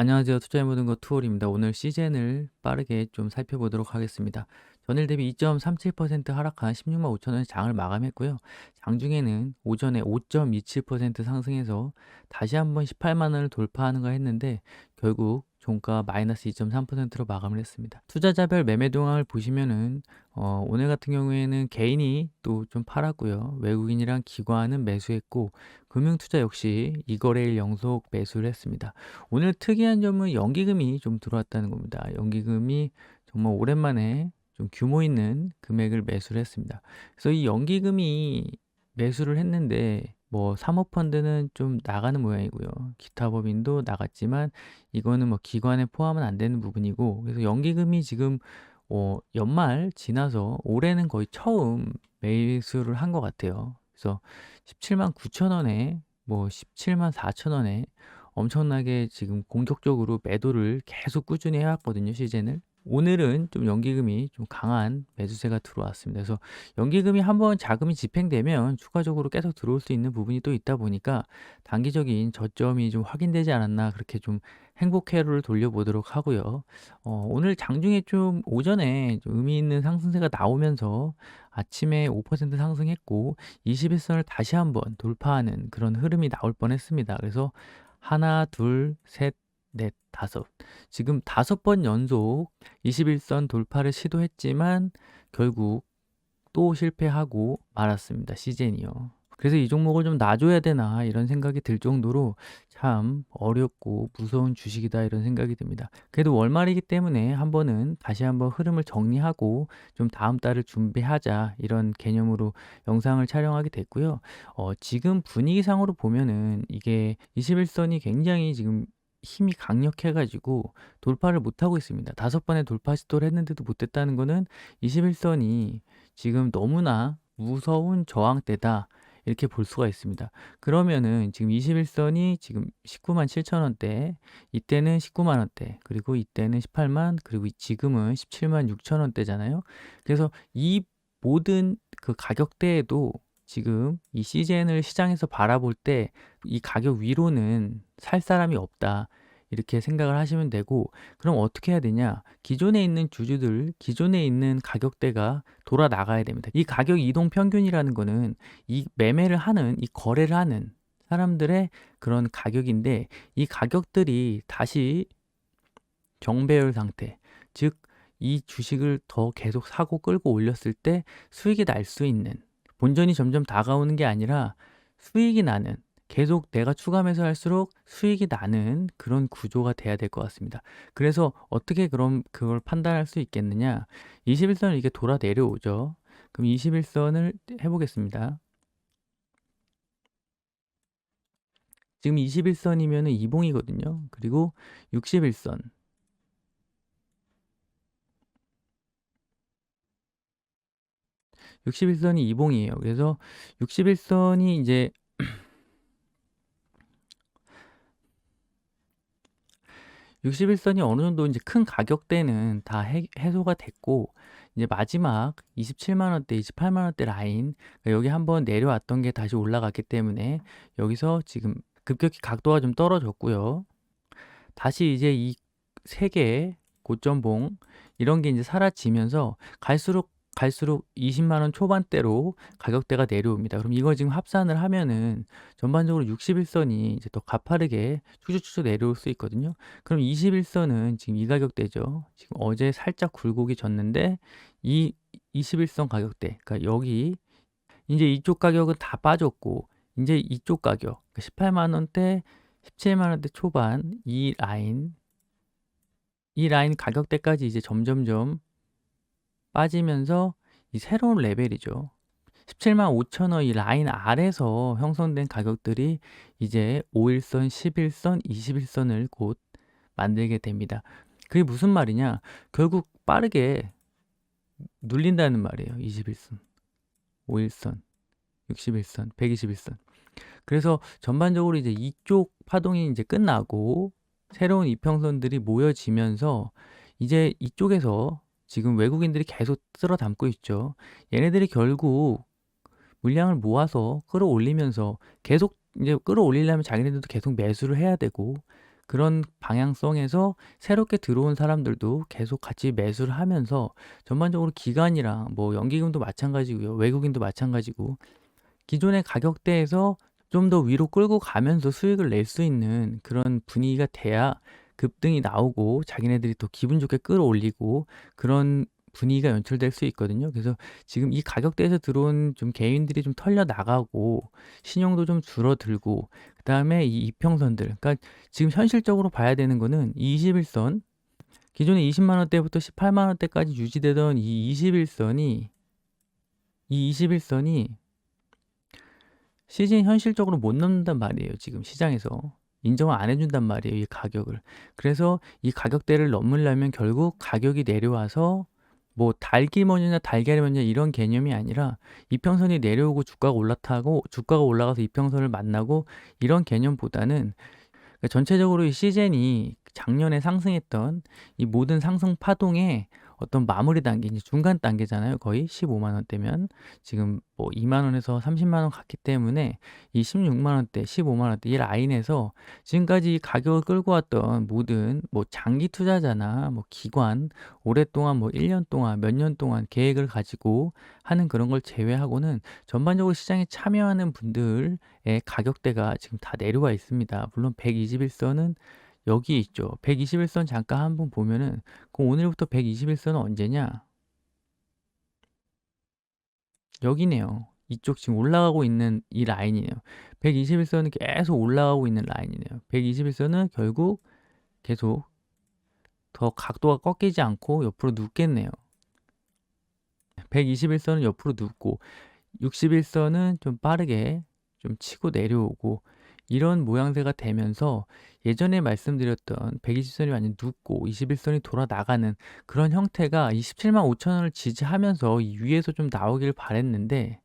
안녕하세요. 투자의 모든 것 투홀입니다. 오늘 시젠을 빠르게 좀 살펴보도록 하겠습니다. 전일 대비 2.37% 하락한 16만 5천 원의 장을 마감했고요. 장중에는 오전에 5.27% 상승해서 다시 한번 18만 원을 돌파하는가 했는데 결국 종가 마이너스 2.3%로 마감을 했습니다. 투자자별 매매 동향을 보시면은 어, 오늘 같은 경우에는 개인이 또 좀 팔았고요. 외국인이랑 기관은 매수했고 금융투자 역시 이거래일 연속 매수를 했습니다. 오늘 특이한 점은 연기금이 좀 들어왔다는 겁니다. 연기금이 정말 오랜만에 좀 규모 있는 금액을 매수를 했습니다. 그래서 이 연기금이 매수를 했는데 뭐 사모펀드는 좀 나가는 모양이고요. 기타 법인도 나갔지만 이거는 뭐 기관에 포함은 안 되는 부분이고 그래서 연기금이 지금 어 연말 지나서 올해는 거의 처음 매수를 한 것 같아요. 그래서 17만 9천 원에 뭐 17만 4천 원에 엄청나게 지금 공격적으로 매도를 계속 꾸준히 해왔거든요, 시즌을. 오늘은 좀 연기금이 좀 강한 매수세가 들어왔습니다. 그래서 연기금이 한번 자금이 집행되면 추가적으로 계속 들어올 수 있는 부분이 또 있다 보니까 단기적인 저점이 좀 확인되지 않았나 그렇게 좀 행복 회로를 돌려보도록 하고요. 어, 오늘 장중에 좀 오전에 좀 의미 있는 상승세가 나오면서 아침에 5% 상승했고 21선을 다시 한번 돌파하는 그런 흐름이 나올 뻔했습니다. 그래서 하나, 둘, 셋, 넷, 다섯. 지금 다섯 번 연속 21선 돌파를 시도했지만 결국 또 실패하고 말았습니다. 시젠이요. 그래서 이 종목을 좀 놔줘야 되나 이런 생각이 들 정도로 참 어렵고 무서운 주식이다 이런 생각이 듭니다. 그래도 월말이기 때문에 한 번은 다시 한번 흐름을 정리하고 좀 다음 달을 준비하자 이런 개념으로 영상을 촬영하게 됐고요. 어, 지금 분위기상으로 보면은 이게 21선이 굉장히 지금 힘이 강력해가지고 돌파를 못하고 있습니다. 다섯 번의 돌파 시도를 했는데도 못했다는 거는 21선이 지금 너무나 무서운 저항대다. 이렇게 볼 수가 있습니다. 그러면은 지금 21선이 지금 19만 7천 원대, 이때는 19만 원대, 그리고 이때는 18만, 그리고 지금은 17만 6천 원대잖아요. 그래서 이 모든 그 가격대에도 지금 이 시젠을 시장에서 바라볼 때 이 가격 위로는 살 사람이 없다. 이렇게 생각을 하시면 되고 그럼 어떻게 해야 되냐? 기존에 있는 주주들, 기존에 있는 가격대가 돌아 나가야 됩니다. 이 가격 이동 평균이라는 거는 이 매매를 하는 이 거래를 하는 사람들의 그런 가격인데 이 가격들이 다시 정배열 상태, 즉 이 주식을 더 계속 사고 끌고 올렸을 때 수익이 날 수 있는 본전이 점점 다가오는 게 아니라 수익이 나는 계속 내가 추가 매수할수록 수익이 나는 그런 구조가 돼야 될 것 같습니다. 그래서 어떻게 그럼 그걸 판단할 수 있겠느냐? 21선을 이게 돌아 내려오죠. 그럼 21선을 해보겠습니다. 지금 21선이면 이봉이거든요. 그리고 61선. 61선이 이봉이에요. 그래서 61선이 이제 61선이 어느 정도 이제 큰 가격대는 다 해, 해소가 됐고 이제 마지막 27만 원대, 28만 원대 라인 그러니까 여기 한번 내려왔던 게 다시 올라갔기 때문에 여기서 지금 급격히 각도가 좀 떨어졌고요. 다시 이제 이 세 개의 고점봉 이런 게 이제 사라지면서 갈수록 갈수록 20만 원 초반대로 가격대가 내려옵니다. 그럼 이거 지금 합산을 하면은 전반적으로 61선이 이제 더 가파르게 쭉쭉쭉 내려올 수 있거든요. 그럼 21선은 지금 이 가격대죠. 지금 어제 살짝 굴곡이 졌는데 이 21선 가격대, 그러니까 여기 이제 이쪽 가격은 다 빠졌고 이제 이쪽 가격, 그러니까 18만 원대, 17만 원대 초반 이 라인 이 라인 가격대까지 이제 점점점 빠지면서 이 새로운 레벨이죠. 17만 5천 원 이 라인 아래서 형성된 가격들이 이제 5일선, 11선, 21선을 곧 만들게 됩니다. 그게 무슨 말이냐? 결국 빠르게 눌린다는 말이에요. 21선, 5일선, 61선, 121선. 그래서 전반적으로 이제 이쪽 파동이 이제 끝나고 새로운 이평선들이 모여지면서 이제 이쪽에서 지금 외국인들이 계속 쓸어 담고 있죠. 얘네들이 결국 물량을 모아서 끌어올리면서 계속 이제 끌어올리려면 자기네들도 계속 매수를 해야 되고 그런 방향성에서 새롭게 들어온 사람들도 계속 같이 매수를 하면서 전반적으로 기관이랑 뭐 연기금도 마찬가지고요. 외국인도 마찬가지고 기존의 가격대에서 좀 더 위로 끌고 가면서 수익을 낼 수 있는 그런 분위기가 돼야 급등이 나오고 자기네들이 더 기분 좋게 끌어올리고 그런 분위기가 연출될 수 있거든요. 그래서 지금 이 가격대에서 들어온 좀 개인들이 좀 털려 나가고 신용도 좀 줄어들고 그다음에 이 이평선들 그러니까 지금 현실적으로 봐야 되는 거는 이 21선 기존에 20만 원대부터 18만 원대까지 유지되던 이 21선이 이 21선이 시즌 현실적으로 못 넘는단 말이에요. 지금 시장에서 인정을 안 해준단 말이에요. 이 가격을. 그래서 이 가격대를 넘으려면 결국 가격이 내려와서 뭐 달기 먼저냐 달걀이 먼저 이런 개념이 아니라 이평선이 내려오고 주가가 올라타고 주가가 올라가서 이평선을 만나고 이런 개념보다는 그러니까 전체적으로 이 시즌이 작년에 상승했던 이 모든 상승 파동에 어떤 마무리 단계, 이제 중간 단계잖아요. 거의 15만 원대면 지금 뭐 2만 원에서 30만 원 갔기 때문에 이 16만 원대, 15만 원대 이 라인에서 지금까지 가격을 끌고 왔던 모든 뭐 장기 투자자나 뭐 기관 오랫동안 뭐 1년 동안 몇 년 동안 계획을 가지고 하는 그런 걸 제외하고는 전반적으로 시장에 참여하는 분들의 가격대가 지금 다 내려와 있습니다. 물론 121선은 여기 있죠. 121선 잠깐 한번 보면은 그럼 오늘부터 121선은 언제냐? 여기네요. 이쪽 지금 올라가고 있는 이 라인이네요. 121선은 계속 올라가고 있는 라인이네요. 121선은 결국 계속 더 각도가 꺾이지 않고 옆으로 눕겠네요. 121선은 옆으로 눕고 61선은 좀 빠르게 좀 치고 내려오고 이런 모양새가 되면서 예전에 말씀드렸던 120선이 완전 눕고 21선이 돌아 나가는 그런 형태가 27만 5천 원을 지지하면서 이 위에서 좀 나오길 바랬는데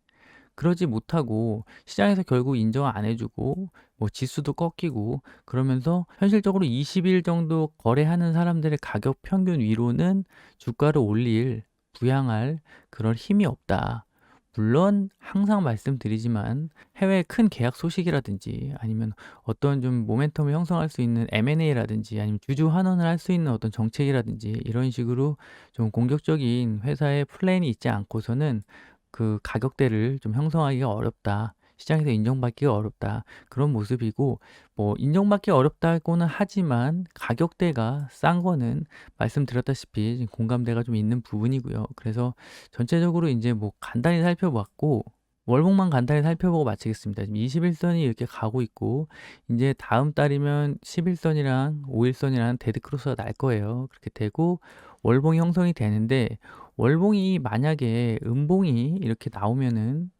그러지 못하고 시장에서 결국 인정 안 해주고 뭐 지수도 꺾이고 그러면서 현실적으로 20일 정도 거래하는 사람들의 가격 평균 위로는 주가를 올릴 부양할 그런 힘이 없다. 물론 항상 말씀드리지만 해외 큰 계약 소식이라든지 아니면 어떤 좀 모멘텀을 형성할 수 있는 M&A라든지 아니면 주주 환원을 할 수 있는 어떤 정책이라든지 이런 식으로 좀 공격적인 회사의 플랜이 있지 않고서는 그 가격대를 좀 형성하기가 어렵다. 시장에서 인정받기가 어렵다. 그런 모습이고 뭐 인정받기 어렵다고는 하지만 가격대가 싼 거는 말씀드렸다시피 공감대가 좀 있는 부분이고요. 그래서 전체적으로 이제 뭐 간단히 살펴봤고 월봉만 간단히 살펴보고 마치겠습니다. 지금 21선이 이렇게 가고 있고 이제 다음 달이면 11선이랑 5일선이랑 데드크로스가 날 거예요. 그렇게 되고 월봉이 형성이 되는데 월봉이 만약에 음봉이 이렇게 나오면은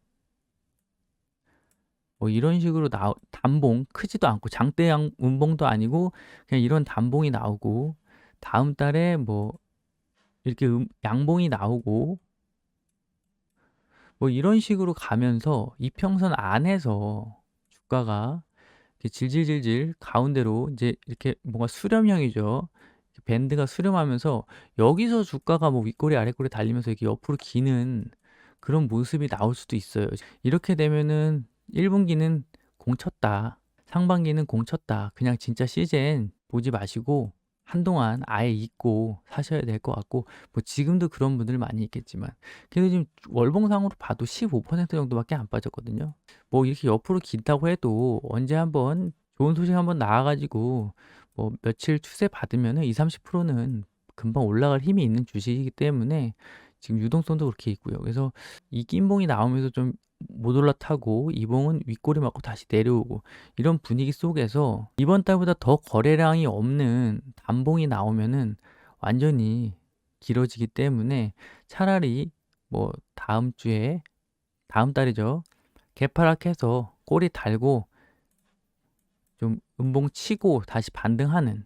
뭐 이런 식으로 나 단봉 크지도 않고 장대양 운봉도 아니고 그냥 이런 단봉이 나오고 다음 달에 뭐 이렇게 음, 양봉이 나오고 뭐 이런 식으로 가면서 이평선 안에서 주가가 질질질질 가운데로 이제 이렇게 뭔가 수렴형이죠. 밴드가 수렴하면서 여기서 주가가 뭐 윗꼬리 아랫꼬리 달리면서 이렇게 옆으로 기는 그런 모습이 나올 수도 있어요. 이렇게 되면은 1분기는 공 쳤다. 상반기는 공 쳤다. 그냥 진짜 시즌 보지 마시고 한동안 아예 잊고 사셔야 될 것 같고 뭐 지금도 그런 분들 많이 있겠지만 그래도 지금 월봉상으로 봐도 15% 정도밖에 안 빠졌거든요. 뭐 이렇게 옆으로 긴다고 해도 언제 한번 좋은 소식 한번 나와가지고 뭐 며칠 추세 받으면 은 20, 30%는 금방 올라갈 힘이 있는 주식이기 때문에 지금 유동성도 그렇게 있고요. 그래서 이 낀봉이 나오면서 좀 못 올라타고 이봉은 윗꼬리 맞고 다시 내려오고 이런 분위기 속에서 이번 달보다 더 거래량이 없는 단봉이 나오면은 완전히 길어지기 때문에 차라리 뭐 다음 주에 다음 달이죠. 개파락해서 꼬리 달고 좀 음봉 치고 다시 반등하는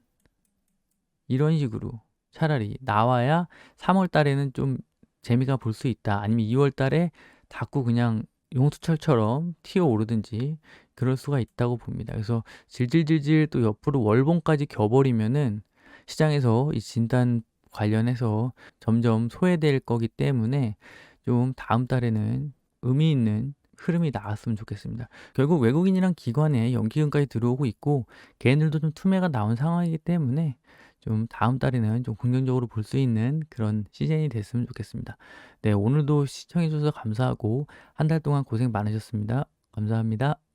이런 식으로 차라리 나와야 3월 달에는 좀 재미가 볼 수 있다. 아니면 2월 달에 자꾸 그냥 용수철처럼 튀어 오르든지 그럴 수가 있다고 봅니다. 그래서 질질질질 또 옆으로 월봉까지 겨버리면은 시장에서 이 진단 관련해서 점점 소외될 거기 때문에 좀 다음 달에는 의미 있는 흐름이 나왔으면 좋겠습니다. 결국 외국인이랑 기관에 연기금까지 들어오고 있고 걔네들도 좀 투매가 나온 상황이기 때문에 좀 다음 달에는 좀 긍정적으로 볼 수 있는 그런 시즌이 됐으면 좋겠습니다. 네, 오늘도 시청해 주셔서 감사하고 한 달 동안 고생 많으셨습니다. 감사합니다.